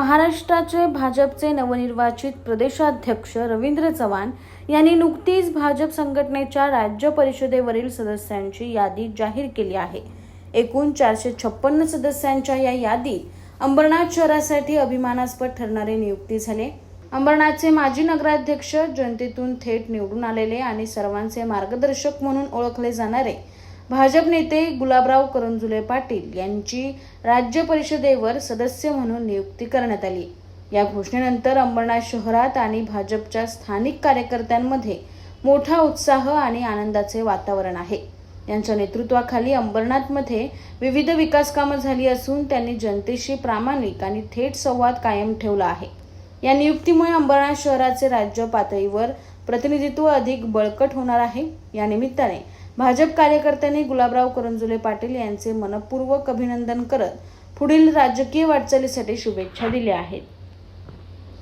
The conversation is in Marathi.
महाराष्ट्राचे भाजपचे नवनिर्वाचित प्रदेशाध्यक्ष रवींद्र चव्हाण यांनी नुकतीच भाजप संघटनेच्या राज्य परिषदेवरील सदस्यांची यादी जाहीर केली आहे. एकूण चारशे छप्पन्न सदस्यांच्या या यादीत अंबरनाथ शहरासाठी अभिमानास्पद ठरणारी नियुक्ती झाली. अंबरनाथचे माजी नगराध्यक्ष जनतेतून थेट निवडून आलेले आणि सर्वांचे मार्गदर्शक म्हणून ओळखले जाणारे भाजप नेते गुलाबराव करंजुले पाटील यांची राज्य परिषदेवर सदस्य म्हणून नियुक्ती करण्यात आली. या घोषणेनंतर अंबरनाथ शहरात आणि भाजपच्या स्थानिक कार्यकर्त्यांमध्ये मोठा उत्साह आणि आनंदाचे वातावरण आहे. यांच्या नेतृत्वाखाली अंबरनाथमध्ये विविध विकास कामं झाली असून त्यांनी जनतेशी प्रामाणिक आणि थेट संवाद कायम ठेवला आहे. या नियुक्तीमुळे अंबरनाथ शहराचे राज्य पातळीवर प्रतिनिधित्व अधिक बळकट होणार आहे. या निमित्ताने भाजप कार्यकर्त्यांनी गुलाबराव करंजुले पाटील यांचे मनपूर्वक अभिनंदन करत पुढील राजकीय वाटचालीसाठी शुभेच्छा दिल्या आहेत.